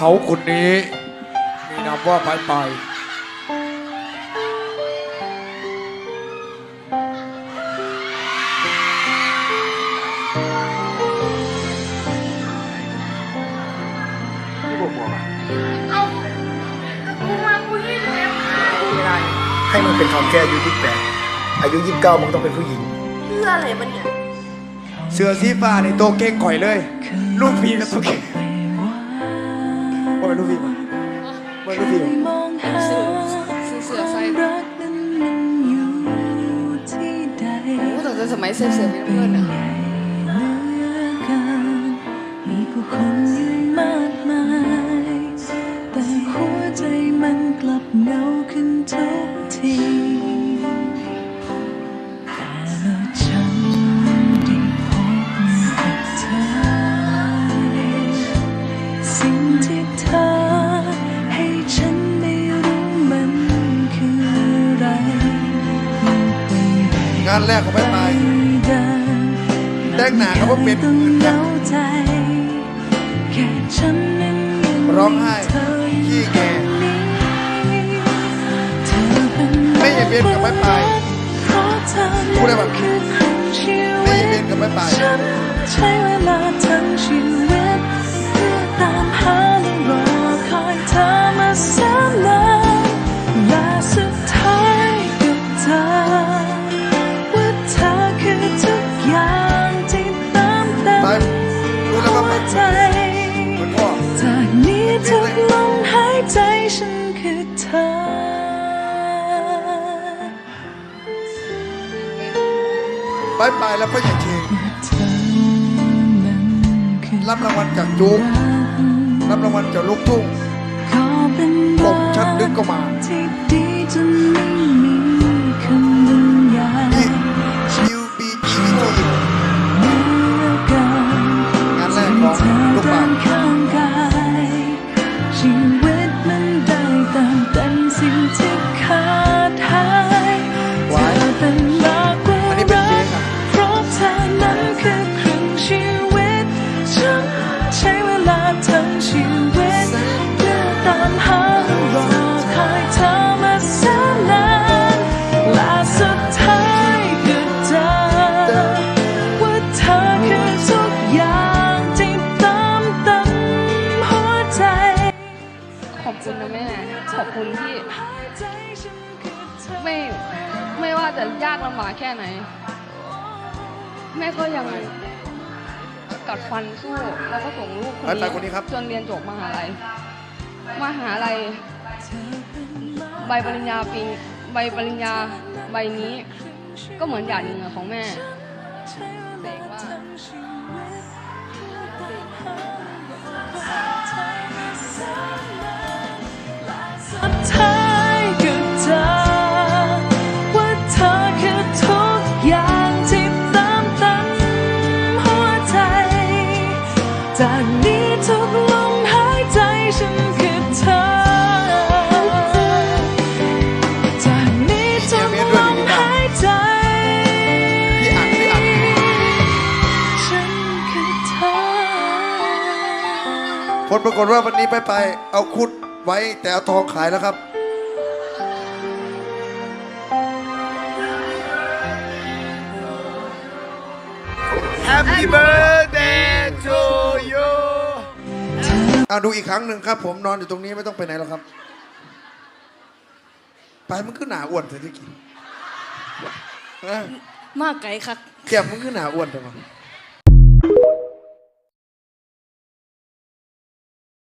เขาคนนี้ มีนามว่าไปไปเอากูมากูยี่สิบเอ็ดไม่ได้ให้มันเป็นทอมแค่อายุยี่แปดอายุยี่สิบเก้ามึงต้องเป็นผู้หญิงเพื่ออะไรมันเนี่ย เสือสีฟ้าในตัวเก่งข่อยเลย ลูกพี่กับตัวเก่ง เป็นลูกพี่มั้ยว่าเป็นลูกพี่มั้ยมองหาซื้อเสือใส่รักนั้นมันอยู่ที่ใดโอ้แต่สมัยเสือเสือเป็นเพื่อนอะเหลือเกินมีผู้คนอยู่มากมาย แต่หัวใจมันกลับเหงาขึ้นทุกทีานแรกของไปไปเดินแต่งหน้าเขาว่าเป็นต้องเหมือนเหกันงาใจแค่ฉันนั้นยังร้องไห้มีเธออยู่ขี้แงเธอเป็นไม่อย่าเบียดกับไปไปเพราะเธอพูดได้ปะคือครึ่งชีไม่วิอย่าตเบียดกับไปไป ใจ จากนี้ทุกลมหายใจฉันคือเธอไปไปแล้วก็อย่เชงเคือรับรางวัลจากจุ๊กรับรางวัลจากลูกทุ่งขอเป็นผมชัดลึกก็มาที่ดีจนไม่มี อบคุณนะแม่ขอบคุณที่ ไม่ไม่ว่าจะยากลำบากแค่ไหน แม่ก็ยังกัดฟันสู้แล้วก็ส่งลูกคนไปไปคนนี้ครับจนเรียนจบมหาลัยมหาลัยใบปริญญาปีใบปริญญาใบนี้ ก็เหมือนหยาดเหงื่อของแม่เด็กว่า จากนี้ทุกลมหายใจฉันคือเธอ จากนี้ทุกลมหายใจ พี่อัดพี่อัดฉันคือเธอ ผลปรากฏว่าวันนี้ไปไปเอาคุดไว้แต่เอาทองขายแล้วครับ Happy birthday อะดูอีกครั้งหนึ่งครับ ผมนอนอยู่ตรงนี้ไม่ต้องไปไหนหรอกครับ ไปมันคือหนาอ้วนเสียที่กินฮะมากไกลครับแก้มมันคือหนาอ้วนจังวะ